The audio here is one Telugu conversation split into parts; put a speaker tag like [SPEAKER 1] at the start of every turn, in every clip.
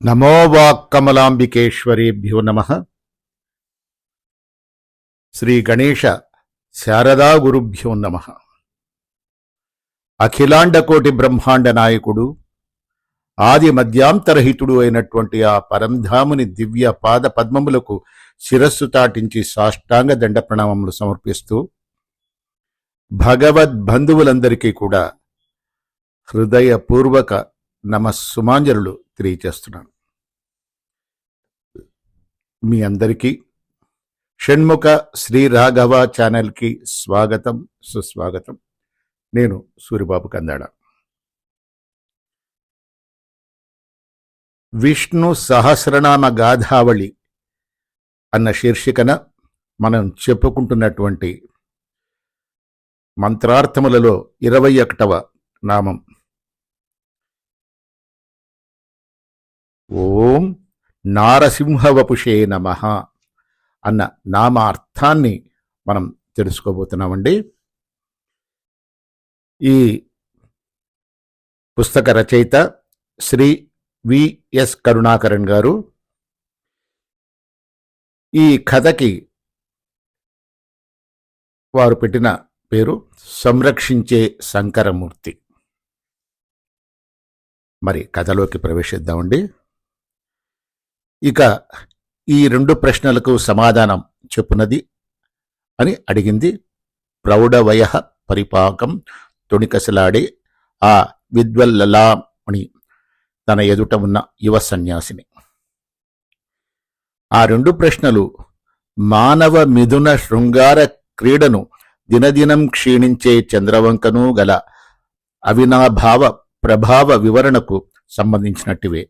[SPEAKER 1] నమోవాక్కమలాంబికేశ్వరేభ్యో నమ. శ్రీ గణేశ శారదా గురుభ్యో నమ. అఖిలాండకోటి బ్రహ్మాండ నాయకుడు ఆది మధ్యాంతరహితుడు అయినటువంటి ఆ పరంధాముని దివ్య పాద పద్మములకు శిరస్సు తాటించి సాష్టాంగ దండ ప్రణామములు సమర్పిస్తూ భగవద్ బంధువులందరికీ కూడా హృదయపూర్వక నమస్సుమాంజలులు తెలియచేస్తున్నాను. మీ అందరికీ షణ్ముఖ శ్రీ రాఘవ ఛానల్కి స్వాగతం సుస్వాగతం. నేను సూరిబాబు కందాడ. విష్ణు సహస్రనామ గాథావళి అన్న శీర్షికన మనం చెప్పుకుంటున్నటువంటి మంత్రార్థములలో ఇరవై ఒకటవ నామం. ఓం నారసింహవపుషే నమ అన్న నామ అర్థాన్ని మనం తెలుసుకోబోతున్నామండి. ఈ పుస్తక రచయిత శ్రీ విఎస్ కరుణాకరన్ గారు ఈ కథకి వారు పెట్టిన పేరు సంరక్షించే శంకరమూర్తి. మరి కథలోకి ప్రవేశిద్దామండి. ఇక ఈ రెండు ప్రశ్నలకు సమాధానం చెప్పునది అని అడిగింది ప్రౌఢవయ పరిపాకం తొణికసలాడే ఆ విద్వల్లలామణి తన ఎదుట ఉన్న యువ సన్యాసిని. ఆ రెండు ప్రశ్నలు మానవ మిథున శృంగార క్రీడను దినదినం క్షీణించే చంద్రవంకను గల అవినాభావ ప్రభావ వివరణకు సంబంధించినట్టివే.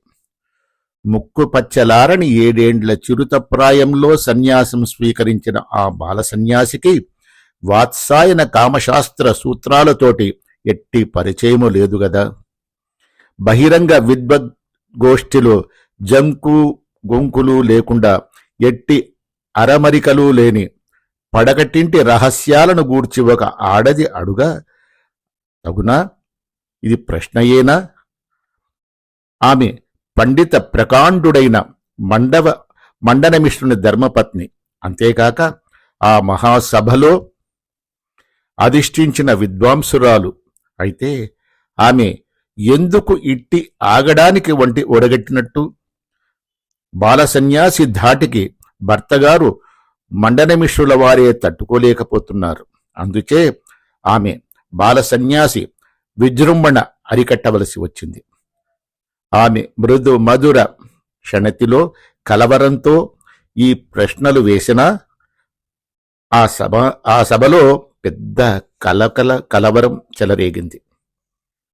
[SPEAKER 1] ముక్కు పచ్చలారని ఏడేండ్ల చిరుతప్రాయంలో సన్యాసం స్వీకరించిన ఆ బాల సన్యాసికి వాత్సాయన కామశాస్త్ర సూత్రాలతోటి ఎట్టి పరిచయము లేదు గదా. బహిరంగ విద్వద్గోష్ఠిలో జంకు గొంకులు లేకుండా ఎట్టి అరమరికలు లేని పడకటింటి రహస్యాలను గూర్చి ఒక ఆడది అడుగా తగునా? ఇది ప్రశ్నయేనా? ఆమె పండిత ప్రకాండుడైన మండవ మండనమిశ్రుని ధర్మపత్ని. అంతేకాక ఆ మహాసభలో అధిష్ఠించిన విద్వాంసురాలు. అయితే ఆమె ఎందుకు ఇట్టి ఆగడానికి వంటి ఒడగట్టినట్టు? బాల సన్యాసి ధాటికి భర్తగారు మండనమిశ్రుల వారే తట్టుకోలేకపోతున్నారు. అందుచే ఆమె బాల సన్యాసి విజృంభణ అరికట్టవలసి వచ్చింది. ఆమె మృదు మధుర క్షణతిలో కలవరంతో ఈ ప్రశ్నలు వేసినా ఆ సభ ఆ సభలో పెద్ద కలకల కలవరం చెలరేగింది.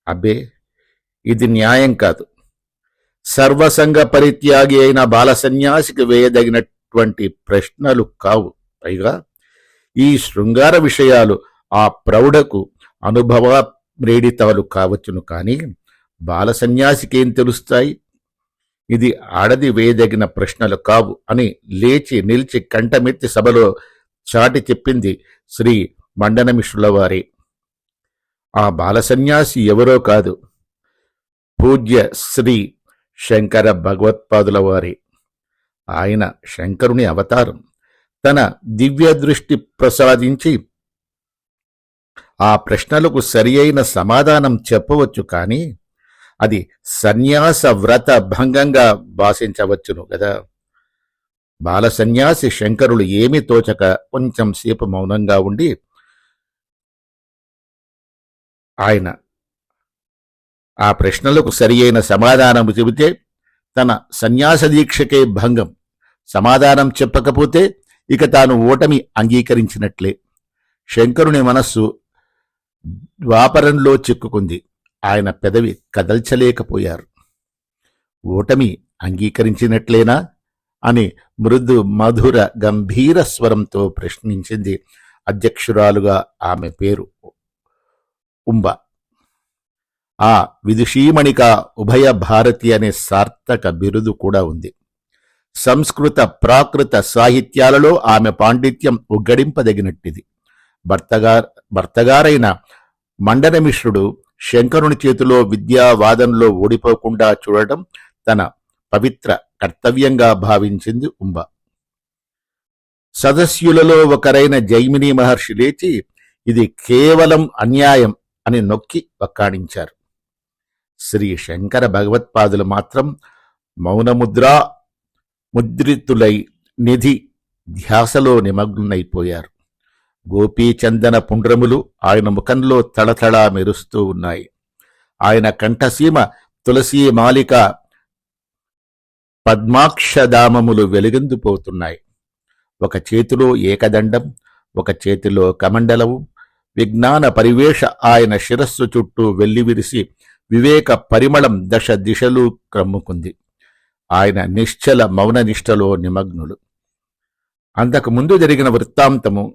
[SPEAKER 1] అబ్బే ఇది న్యాయం కాదు. సర్వసంగ పరిత్యాగి అయిన బాల సన్యాసికి వేయదగినటువంటి ప్రశ్నలు కావు. పైగా ఈ శృంగార విషయాలు ఆ ప్రౌఢకు అనుభవ మ్రేడితవలు కావచ్చును కానీ బాల సన్యాసికేం తెలుస్తాయి? ఇది ఆడది వేయదగిన ప్రశ్నలు కావు అని లేచి నిలిచి కంఠమెత్తి సభలో చాటి చెప్పింది శ్రీ మండనమిశ్రులవారి. ఆ బాల సన్యాసి ఎవరో కాదు. పూజ్య శ్రీ శంకర భగవత్పాదుల వారి ఆయన శంకరుని అవతారం. తన దివ్య దృష్టి ప్రసాదించి ఆ ప్రశ్నలకు సరియైన సమాధానం చెప్పవచ్చు కానీ అది సన్యాస వ్రత భంగంగా భాషించవచ్చును కదా? బాల సన్యాసి శంకరులు ఏమి తోచక కొంచెం సేపు మౌనంగా ఉండి ఆయన ఆ ప్రశ్నలకు సరియైన సమాధానం చెబితే తన సన్యాస దీక్షకే భంగం. సమాధానం చెప్పకపోతే ఇక తాను ఓటమి అంగీకరించినట్లే. శంకరుని మనస్సు ద్వాపరంలో చిక్కుకుంది. ఆయన పెదవి కదల్చలేకపోయారు. ఓటమి అంగీకరించినట్లేనా? అని మృదు మధుర గంభీర స్వరంతో ప్రశ్నించింది అధ్యక్షురాలుగా ఆమె పేరు ఉంబ. ఆ విదుషీమణిక ఉభయ భారతి అనే సార్థక బిరుదు కూడా ఉంది. సంస్కృత ప్రాకృత సాహిత్యాలలో ఆమె పాండిత్యం ఉగ్గడింపదగినట్టిది. భర్తగా భర్తగారైన మండనమిశ్రుడు శంకరుని చేతిలో విద్యావాదంలో ఓడిపోకుండా చూడటం తన పవిత్ర కర్తవ్యంగా భావించింది ఉంబ. సదస్యులలో ఒకరైన జైమిని మహర్షి లేచి ఇది కేవలం అన్యాయం అని నొక్కి వక్కాణించారు. శ్రీ శంకర భగవత్పాదులు మాత్రం మౌనముద్రా ముద్రితులై నిధి ధ్యాసలో నిమగ్నైపోయారు. గోపీచందన పుండ్రములు ఆయన ముఖంలో తళతళా మెరుస్తూ ఉన్నాయి. ఆయన కంఠసీమ తులసీ మాలిక పద్మాక్షదామములు వెలుగెందుపోతున్నాయి ఒక చేతిలో ఏకదండం ఒక చేతిలో కమండలము విజ్ఞాన పరివేష ఆయన శిరస్సు చుట్టూ వెల్లివిరిసి వివేక పరిమళం దశ దిశలు క్రమ్ముకుంది. ఆయన నిశ్చల మౌననిష్టలో నిమగ్నులు. అంతకు ముందు జరిగిన వృత్తాంతము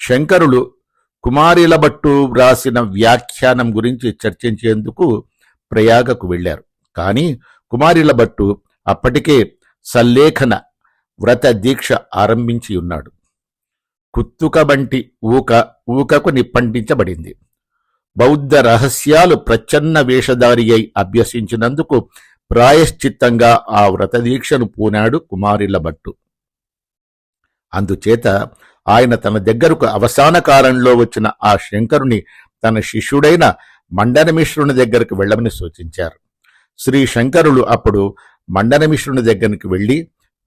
[SPEAKER 1] శంకరులు కుమారిలబట్టు వ్రాసిన వ్యాఖ్యానం గురించి చర్చించేందుకు ప్రయాగకు వెళ్ళారు కానీ కుమారిలబట్టు అప్పటికే సల్లేఖన వ్రత దీక్ష ఆరంభించి ఉన్నాడు. కుత్తుక వంటి ఊక ఊకకు నిప్పంటించబడింది. బౌద్ధ రహస్యాలు ప్రచ్ఛన్న వేషధారి అయి అభ్యసించినందుకు ప్రాయశ్చిత్తంగా ఆ వ్రతదీక్షను పూనాడు కుమారిలబట్టు అందుచేత ఆయన తన దగ్గరకు అవసాన కాలంలో వచ్చిన ఆ శంకరుని తన శిష్యుడైన మండనమిశ్రుని దగ్గరకు వెళ్ళమని సూచించారు. శ్రీ శంకరులు అప్పుడు మండనమిశ్రుని దగ్గరికి వెళ్ళి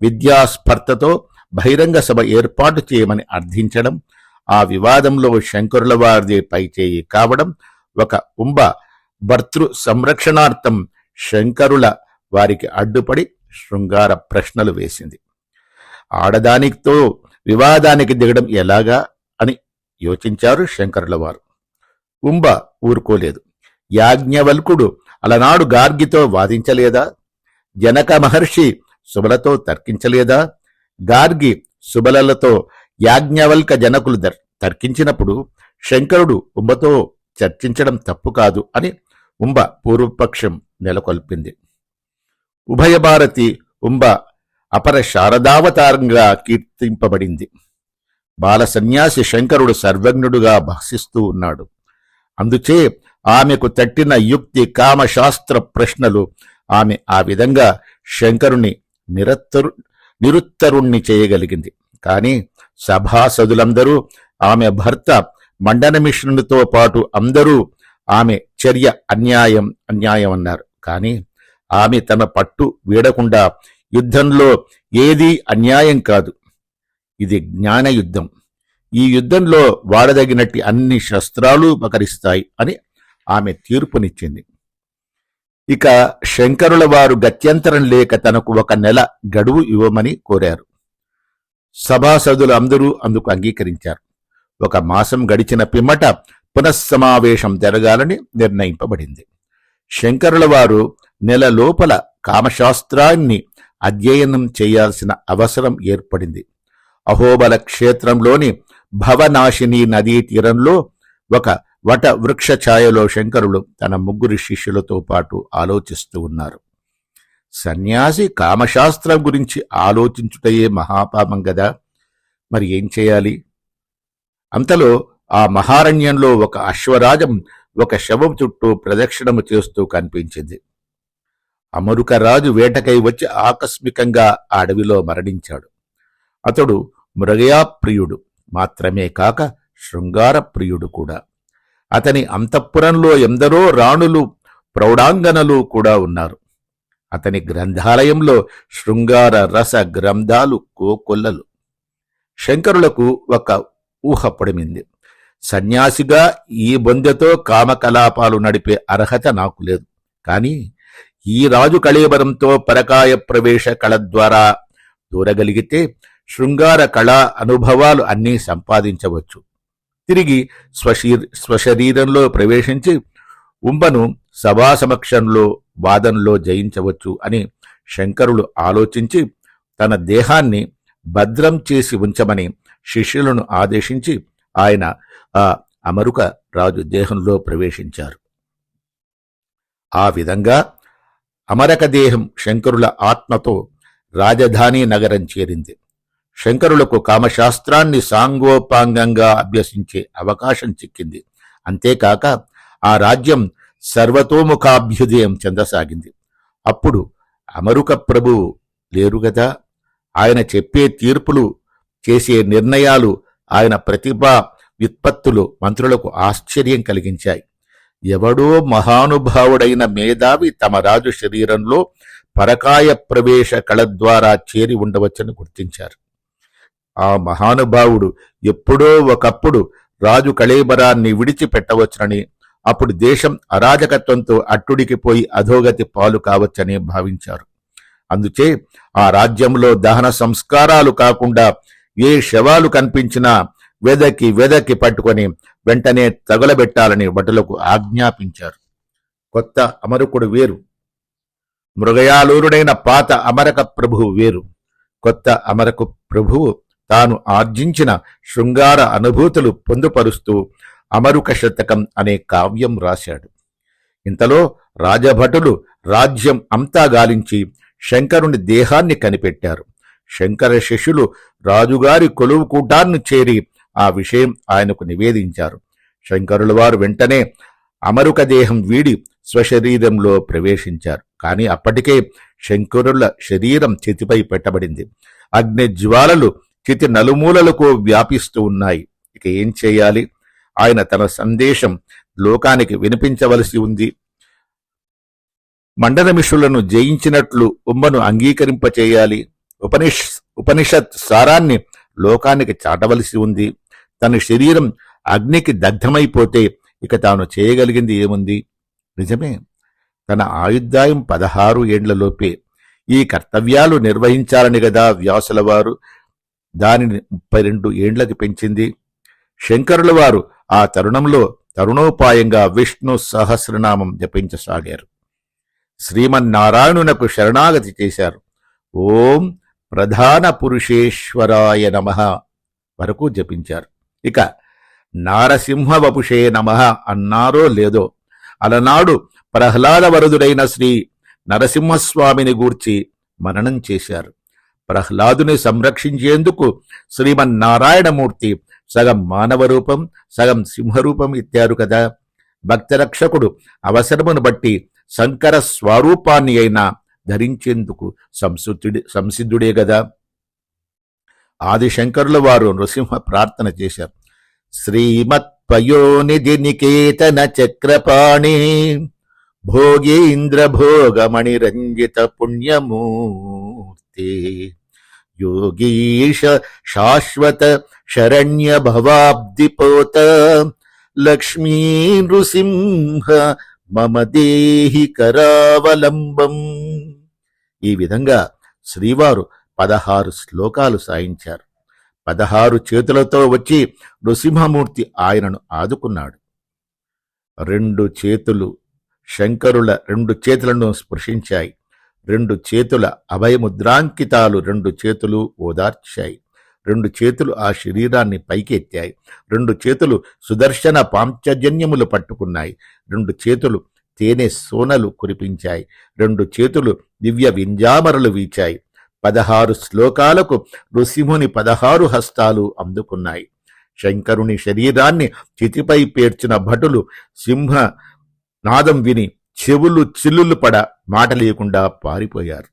[SPEAKER 1] విద్యాస్పర్ధతో బహిరంగ సభ ఏర్పాటు చేయమని అర్థించడం ఆ వివాదంలో శంకరుల వారిది పైచేయి కావడం ఒక ఉంబ భర్తృ సంరక్షణార్థం శంకరుల వారికి అడ్డుపడి శృంగార ప్రశ్నలు వేసింది. ఆడదానితో వివాదానికి దిగడం ఎలాగా అని యోచించారు శంకరుల వారు. ఉంబ ఊరుకోలేదు. యాజ్ఞవల్కుడు అలనాడు గార్గితో వాదించలేదా? జనక మహర్షి సుబలతో తర్కించలేదా? గార్గి సుబలలతో యాజ్ఞవల్క జనకులు దర్- తర్కించినప్పుడు శంకరుడు ఉంబతో చర్చించడం తప్పు కాదు అని ఉంబ పూర్వపక్షం నెలకొల్పింది. ఉభయ భారతి ఉంబ అపర శారదావతారంగా కీర్తింపబడింది. బాల సన్యాసి శంకరుడు సర్వజ్ఞుడుగా భాషిస్తూ ఉన్నాడు. అందుచే ఆమెకు తట్టిన యుక్తి కామశాస్త్ర ప్రశ్నలు ఆమె ఆ విధంగా శంకరుని నిరత్తరు నిరుత్తరుణ్ణి చేయగలిగింది. కానీ సభాసదులందరూ ఆమె భర్త మండనమిశ్రునితో పాటు అందరూ ఆమె చర్య అన్యాయం అన్యాయం అన్నారు ఆమె తన పట్టు వీడకుండా యుద్ధంలో ఏదీ అన్యాయం కాదు. ఇది జ్ఞాన యుద్ధం. ఈ యుద్ధంలో వాడదగినట్టి అన్ని శస్త్రాలు ఉపకరిస్తాయి అని ఆమె తీర్పునిచ్చింది. ఇక శంకరుల వారు గత్యంతరం లేక తనకు ఒక నెల గడువు ఇవ్వమని కోరారు. సభాసదులు అందరూ అందుకు అంగీకరించారు. ఒక మాసం గడిచిన పిమ్మట పునఃసమావేశం జరగాలని నిర్ణయింపబడింది. శంకరుల వారు నెల లోపల కామశాస్త్రాన్ని అధ్యయనం చేయాల్సిన అవసరం ఏర్పడింది. అహోబల క్షేత్రంలోని భవనాశిని నదీ తీరంలో ఒక వట వృక్ష ఛాయలో శంకరులు తన ముగ్గురు శిష్యులతో పాటు ఆలోచిస్తూ ఉన్నారు. సన్యాసి కామశాస్త్రం గురించి ఆలోచించుటయే మహాపాపం గదా! మరి ఏం చేయాలి? అంతలో ఆ మహారణ్యంలో ఒక అశ్వరాజం ఒక శవం చుట్టూ ప్రదక్షిణము చేస్తూ కనిపించింది. అమరుకరాజు వేటకై వచ్చి ఆకస్మికంగా ఆ అడవిలో మరణించాడు. అతడు మృగయాప్రియుడు మాత్రమే కాక శృంగార ప్రియుడు కూడా. అతని అంతఃపురంలో ఎందరో రాణులు ప్రౌఢాంగనలు కూడా ఉన్నారు. అతని గ్రంథాలయంలో శృంగార రస గ్రంథాలు కోకొల్లలు. శంకరులకు ఒక ఊహ పొడిమింది. సన్యాసిగా ఈ బొందెతో కామకలాపాలు నడిపే అర్హత నాకు లేదు. కానీ ఈ రాజు కళేబరంతో పరకాయ ప్రవేశ కళ ద్వారా దూరగలిగితే శృంగార కళా అనుభవాలు అన్నీ సంపాదించవచ్చు. తిరిగి స్వశీర్ స్వశరీరంలో ప్రవేశించి ఉంబను సభా సమక్షంలో వాదనలో జయించవచ్చు అని శంకరులు ఆలోచించి తన దేహాన్ని భద్రం చేసి ఉంచమని శిష్యులను ఆదేశించి ఆయన ఆ అమరుక రాజు దేహంలో ప్రవేశించారు. ఆ విధంగా అమరక దేహం శంకరుల ఆత్మతో రాజధాని నగరం చేరింది. శంకరులకు కామశాస్త్రాన్ని సాంగోపాంగంగా అభ్యసించే అవకాశం చిక్కింది. అంతేకాక ఆ రాజ్యం సర్వతోముఖాభ్యుదయం చెందసాగింది. అప్పుడు అమరుక ప్రభువు లేరుగదా ఆయన చెప్పే తీర్పులు చేసే నిర్ణయాలు ఆయన ప్రతిభా వ్యుత్పత్తులు మంత్రులకు ఆశ్చర్యం కలిగించాయి. ఎవడో మహానుభావుడైన మేధావి తమ రాజు శరీరంలో పరకాయ ప్రవేశ కళ ద్వారా చేరి ఉండవచ్చని గుర్తించారు. ఆ మహానుభావుడు ఎప్పుడో ఒకప్పుడు రాజు కళేబరాన్ని విడిచిపెట్టవచ్చునని అప్పుడు దేశం అరాజకత్వంతో అట్టుడికిపోయి అధోగతి పాలు కావచ్చని భావించారు. అందుచే ఆ రాజ్యంలో దహన సంస్కారాలు కాకుండా ఏ శవాలు కనిపించినా వెదకి వెదకి పట్టుకొని వెంటనే తగులబెట్టాలని భటులకు ఆజ్ఞాపించారు. కొత్త అమరుకుడు వేరు. మృగయాలూరుడైన పాత అమరక ప్రభువు వేరు. కొత్త అమరకు ప్రభువు తాను ఆర్జించిన శృంగార అనుభూతులు పొందుపరుస్తూ అమరుక శతకం అనే కావ్యం రాశాడు. ఇంతలో రాజభటులు రాజ్యం అంతా గాలించి శంకరుని దేహాన్ని కనిపెట్టారు. శంకర శిష్యులు రాజుగారి కొలువుకూటాన్ని చేరి ఆ విషయం ఆయనకు నివేదించారు. శంకరుల వారు వెంటనే అమరుక దేహం వీడి స్వశరీరంలో ప్రవేశించారు. కానీ అప్పటికే శంకరుల శరీరం చితిపై పెట్టబడింది. అగ్ని జ్వాలలు చితి నలుమూలలకు వ్యాపిస్తూ ఉన్నాయి. ఇక ఏం చేయాలి? ఆయన తన సందేశం లోకానికి వినిపించవలసి ఉంది. మండనమిషులను జయించినట్లు ఉమ్మను అంగీకరింపచేయాలి. ఉపనిష్ ఉపనిషత్ సారాన్ని లోకానికి చాటవలసి ఉంది. తన శరీరం అగ్నికి దగ్ధమైపోతే ఇక తాను చేయగలిగింది ఏముంది? నిజమే. తన ఆయుద్ధాయం పదహారు ఏండ్లలోపే ఈ కర్తవ్యాలు నిర్వహించాలని గదా వ్యాసుల వారు దానిని ముప్పై రెండు ఏండ్లకి పెంచింది. శంకరుల వారు ఆ తరుణంలో తరుణోపాయంగా విష్ణు సహస్రనామం జపించసాగారు. శ్రీమన్నారాయణునకు శరణాగతి చేశారు. ఓం ప్రధాన పురుషేశ్వరాయ నమ వరకు జపించారు. ఇక నారసింహవపుషే నమ అన్నారో లేదో అలనాడు ప్రహ్లాదవరదుడైన శ్రీ నరసింహస్వామిని గూర్చి మననం చేశారు. ప్రహ్లాదుని సంరక్షించేందుకు శ్రీమన్నారాయణమూర్తి సగం మానవ రూపం సగం సింహరూపం ఇత్తారు కదా. భక్తరక్షకుడు అవసరమును బట్టి శంకర స్వరూపాన్ని అయినా ధరించేందుకు సంసిద్ధుడే గదా ఆదిశంకరుల వారు నృసింహ ప్రార్థన చేశారు. శ్రీమత్పయోనిధి నికేతన చక్రపాణి భోగేంద్ర భోగమణి రంజిత పుణ్యమూర్తి యోగీష శాశ్వత శరణ్య భవాబ్దిపోత లక్ష్మీ నృసింహ మమ దేహి కరావలంబం ఈ విధంగా శ్రీవారు పదహారు శ్లోకాలు సాయించారు. పదహారు చేతులతో వచ్చి నృసింహమూర్తి ఆయనను ఆదుకున్నాడు. రెండు చేతులు శంకరుల రెండు చేతులను స్పృశించాయి. రెండు చేతుల అభయముద్రాంకితాలు రెండు చేతులు ఓదార్చాయి. రెండు చేతులు ఆ శరీరాన్ని పైకెత్తాయి. రెండు చేతులు సుదర్శన పాంచజన్యములు పట్టుకున్నాయి. రెండు చేతులు తేనె సోనలు కురిపించాయి. రెండు చేతులు దివ్య వింజామరలు వీచాయి. పదహారు శ్లోకాలకు ఋషిముని పదహారు హస్తాలు అందుకున్నాయి. శంకరుని శరీరాన్ని చితిపై పేర్చిన భటులు సింహ నాదం విని చెవులు చిల్లులు పడ మాట లేకుండా పారిపోయారు.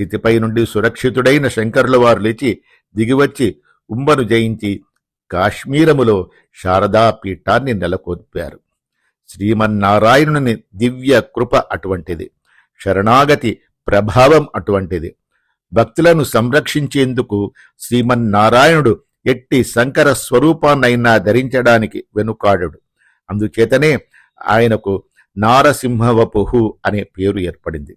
[SPEAKER 1] చితిపై నుండి సురక్షితుడైన శంకరుల వారు లేచి దిగివచ్చి ఉంబను జయించి కాశ్మీరములో శారదా పీఠాన్ని నెలకొల్పారు. శ్రీమన్నారాయణుని దివ్య కృప అటువంటిది శరణాగతి ప్రభావం అటువంటిది. భక్తులను సంరక్షించేందుకు శ్రీమన్నారాయణుడు ఎట్టి శంకర స్వరూపాన్నైనా ధరించడానికి వెనుకాడడు. అందుచేతనే ఆయనకు నారసింహవపుహు అనే పేరు ఏర్పడింది.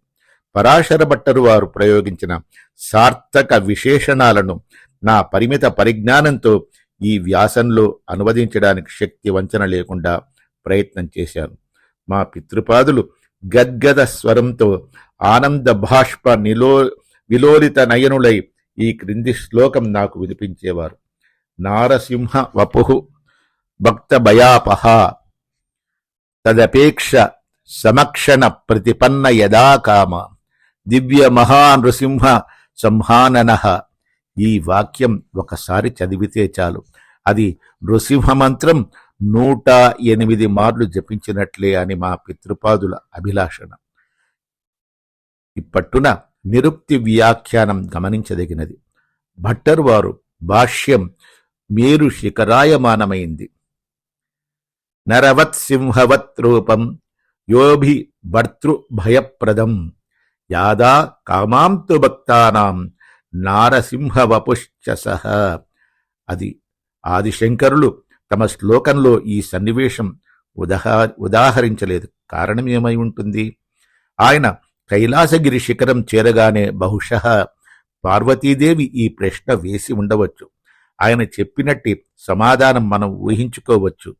[SPEAKER 1] పరాశర భట్టరు వారు ప్రయోగించిన సార్థక విశేషణాలను నా పరిమిత పరిజ్ఞానంతో ఈ వ్యాసంలో అనువదించడానికి శక్తి వంచన లేకుండా ప్రయత్నం చేశాను. మా పితృపాదులు గద్గద స్వరంతో ఆనంద బాష్ప నిలో విలోలిత నయనులై ఈ క్రింది శ్లోకం నాకు వినిపించేవారు. నారసింహ వపు భక్త భయాపహ తదపేక్ష సమక్షణ ప్రతిపన్న యదా కామ దివ్య మహా నృసింహ సంహానన. ఈ వాక్యం ఒకసారి చదివితే చాలు. అది నృసింహ మంత్రం నూట ఎనిమిది మార్లు జపించినట్లే అని మా పితృపాదుల అభిలాషణ. ఇప్పట్టున నిరుక్తి వ్యాఖ్యానం గమనించదగినది. భట్టర్ వారు భాష్యం మేరు శిఖరాయమానమైంది. నరవత్ సింహవత్ రూపం యోభి భర్తృ భయప్రదం. యాదా కామాంతు భక్తానాం నారసింహవపుశ్చ సహ. అది ఆదిశంకరులు తమ శ్లోకంలో ఈ సన్నివేశం ఉదాహ ఉదాహరించలేదు. ఏమై ఉంటుంది? ఆయన కైలాసగిరి శిఖరం చేరగానే బహుశ పార్వతీదేవి ఈ ప్రశ్న వేసి ఉండవచ్చు. ఆయన చెప్పినట్టి సమాధానం మనం ఊహించుకోవచ్చు.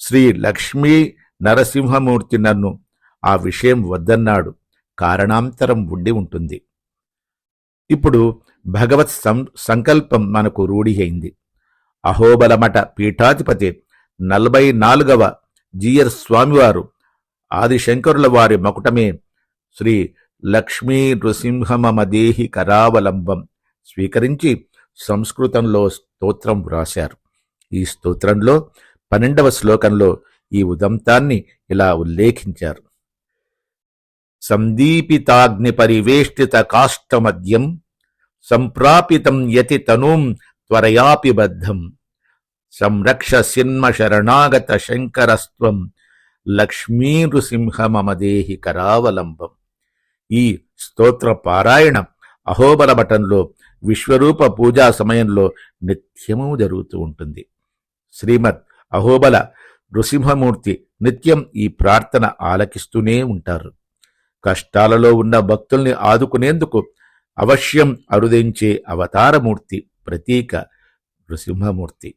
[SPEAKER 1] శ్రీ లక్ష్మీ నరసింహమూర్తి నన్ను ఆ విషయం వద్దన్నాడు. కారణాంతరం ఉండి ఉంటుంది. ఇప్పుడు భగవత్ సం సంకల్పం మనకు రూఢి అయింది. అహోబలమఠ పీఠాధిపతి నలభై నాలుగవ జీయర్ స్వామివారు ఆదిశంకరుల వారి మకుటమే శ్రీ లక్ష్మీ నృసింహమదేహి కరావలంబం స్వీకరించి సంస్కృతంలో స్తోత్రం వ్రాశారు. ఈ స్తోత్రంలో పన్నెండవ శ్లోకంలో ఈ ఉదంతాన్ని ఇలా ఉల్లేఖించారు. సందీపితాగ్ని పరివేష్టిత కాష్టమద్యం సంప్రాపితం యతి తనూం త్వరయాపి బద్ధం సంరక్ష సిన్మ శరణాగత శంకరస్త్వం లక్ష్మీ నృసింహ మమదేహి కరావలంబం. ఈ స్తోత్ర పారాయణం అహోబల మఠంలో విశ్వరూప పూజా సమయంలో నిత్యము జరుగుతూ ఉంటుంది. శ్రీమద్ అహోబల నృసింహమూర్తి నిత్యం ఈ ప్రార్థన ఆలకిస్తూనే ఉంటారు. కష్టాలలో ఉన్న భక్తుల్ని ఆదుకునేందుకు అవశ్యం అరుదించే అవతారమూర్తి ప్రతీక నృసింహమూర్తి.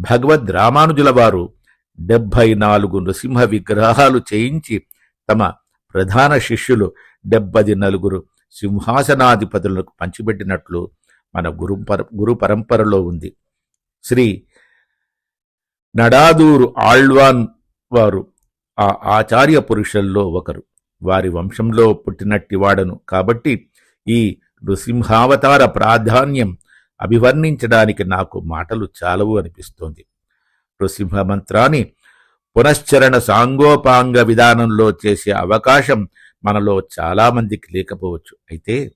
[SPEAKER 1] భగవద్ రామానుజుల వారు డెబ్భై నాలుగు నృసింహ విగ్రహాలు చేయించి తమ ప్రధాన శిష్యులు డెబ్బది నలుగురు సింహాసనాధిపతులకు పంచిపెట్టినట్లు మన గురు గురు పరంపరలో ఉంది. శ్రీ నడాదూరు ఆళ్వాన్ వారు ఆ ఆచార్య పురుషుల్లో ఒకరు. వారి వంశంలో పుట్టినట్టి వాడను. కాబట్టి ఈ నృసింహావతార ప్రాధాన్యం అభివర్ణించడానికి నాకు మాటలు చాలవు అనిపిస్తోంది. నృసింహ మంత్రాన్ని పునశ్చరణ సాంగోపాంగ విధానంలో చేసే అవకాశం మనలో చాలామందికి లేకపోవచ్చు. అయితే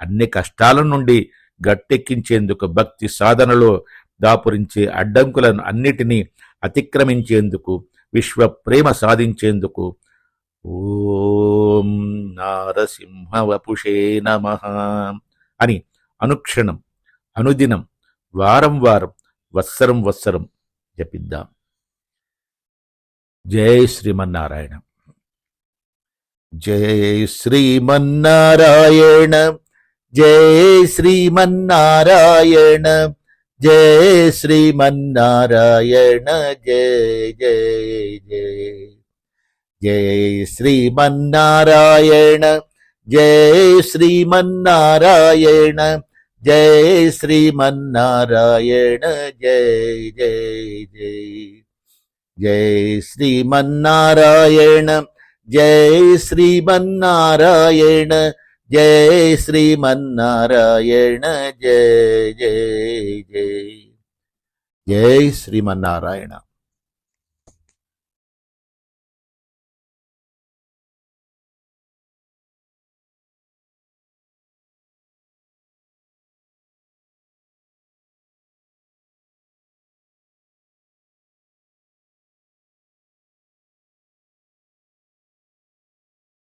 [SPEAKER 1] అన్ని కష్టాల నుండి గట్టెక్కించేందుకు భక్తి సాధనలో దాపురించే అడ్డంకులను అన్నిటినీ అతిక్రమించేందుకు విశ్వ ప్రేమ సాధించేందుకు ఓం నారసింహవపుషే నమ అని అనుక్షణం అనుదినం వారం వారం వత్సరం వత్సరం జపిద్దాం. జై శ్రీమన్నారాయణ. జై శ్రీమన్నారాయణ జై శ్రీమన్నారాయణ జయ శ్రీమన్నారాయణ జయ జయ జయ జయ శ్రీమన్నారాయణ జయ శ్రీమన్నారాయణ జయ శ్రీమన్నారాయణ జయ జయ జయ జయ శ్రీమన్నారాయణ ജയ ശ്രീമന്നാരായണ ജയ ശ്രീമന്നാരായണ ജയ ജയ ജയ. ജയ ശ്രീമന്നാരായണ.